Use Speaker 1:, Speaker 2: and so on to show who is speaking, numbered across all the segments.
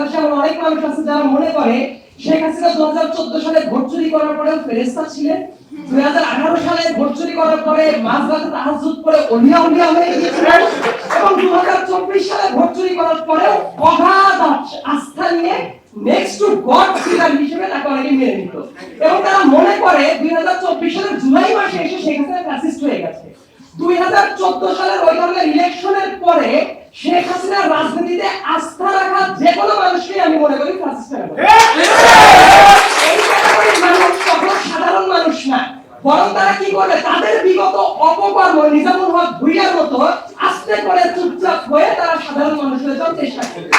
Speaker 1: বাংলাদেশে অনেক মানুষ আছে যারা মনে করে শেখ হাসিনা দু হাজার চোদ্দ সালে ভোট চুরি করার পরেও ফেরেস্তা ছিলেন। দুই হাজার আঠারো সালে ভোট চুরি করার পরে মাঝরাতে তাহাজুদ করে অলিয়া উলিয়া হয়ে গিয়েছিলেন এবং দু হাজার চব্বিশ সালে ভোট চুরি করার পরেও অগাধ আস্থা নিয়ে নেক্সট টু গড ফিগার হিসেবে তাকে অনেকে মেনে নিত। এবং তারা মনে করে দুই হাজার চব্বিশ সালের জুলাই মাসে এসে শেখ হাসিনা ফ্যাসিস্ট হয়ে গেছে। দুই হাজার চোদ্দ সালের ওই ধরনের ইলেকশনের পরে শেখ হাসিনার রাজনীতিতে আস্থা রাখা যে কোনো মানুষকে আমি মনে করি ফ্যাসিস্ট হয়ে গেছে। এই ক্যাটাগরির মানুষ কখনো সাধারণ মানুষ না বরং তারা কি করবে? তাদের বিগত অপকর্ম নিজামুল হক ভুইয়ার মতো আস্তে করে চুপচাপ হয়ে তারা সাধারণ মানুষের জন্য চেষ্টা করবে।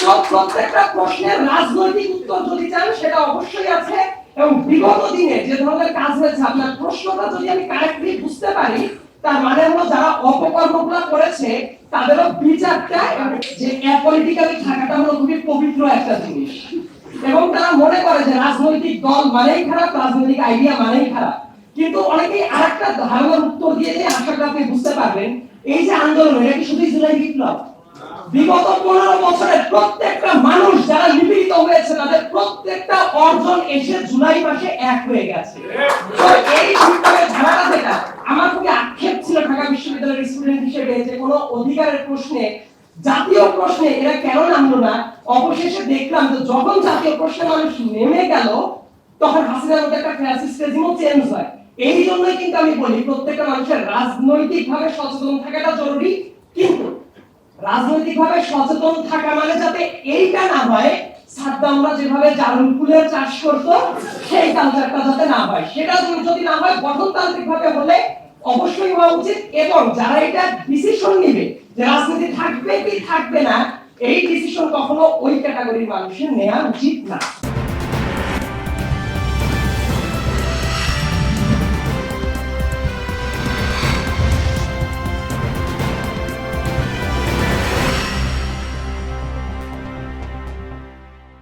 Speaker 1: তো প্রত্যেকটা প্রশ্নের রাজনৈতিক উত্তর যদি চান, সেটা অবশ্যই আছে। এবং বিগত দিনে যে ধরনের কাজ হয়েছে, আপনার প্রশ্নটা যদি আমি কারেক্টলি বুঝতে পারি, তার মানে হলো যারা অপকর্মগুলো করেছে, তাদেরও বিচারটা যে অ্যাপলিটিক্যালি থাকাটা হলো খুবই পবিত্র একটা জিনিস। এবং তারা মনে করে যে রাজনৈতিক দল মানেই খারাপ, রাজনৈতিক আইডিয়া মানেই খারাপ। কিন্তু অনেকেই আরেকটা ধারণার উত্তর দিয়ে আশা করি আপনি বুঝতে পারবেন। এই যে আন্দোলন, এটা কি শুধুই জুলাই বিপ্লব বিগত পনেরো বছরে প্রত্যেকটা মানুষ যারা নিপীড়িত হয়েছে, তাদের প্রত্যেকটা অর্জন এসে জুলাই মাসে এক হয়ে গেছে। তো এই বিপ্লবের ধারাটা যেটা, আমার খুবই আক্ষেপ ছিল ঢাকা বিশ্ববিদ্যালয়ের স্টুডেন্ট হিসেবে যে কোনো অধিকারের প্রশ্নে, জাতীয় প্রশ্নে এরা কেন নামলো না? অবশেষে দেখলাম যে যখন জাতীয় প্রশ্নে মানুষ নেমে গেল, তখন হাসিনার মধ্যে একটা রেজিমও চেঞ্জ হয়। এই জন্যই কিন্তু আমি বলি, প্রত্যেকটা মানুষের রাজনৈতিক ভাবে সচেতন থাকাটা জরুরি। কিন্তু রাজনৈতিক ভাবে সচেতন থাকা মানে যাতে এইটা না হয়, সাদ্দামরা যেভাবে জারুল চাষ করতো সেই কালচারটা যাতে না হয়। সেটা যদি না হয় গঠনতান্ত্রিক ভাবে হলে অবশ্যই হওয়া উচিত। এবং যারা এটা ডিসিশন নিবে, যে রাজনীতি থাকবে কি থাকবে না, এই ডিসিশন কখনো ওই ক্যাটাগরির মানুষের নেওয়া উচিত না।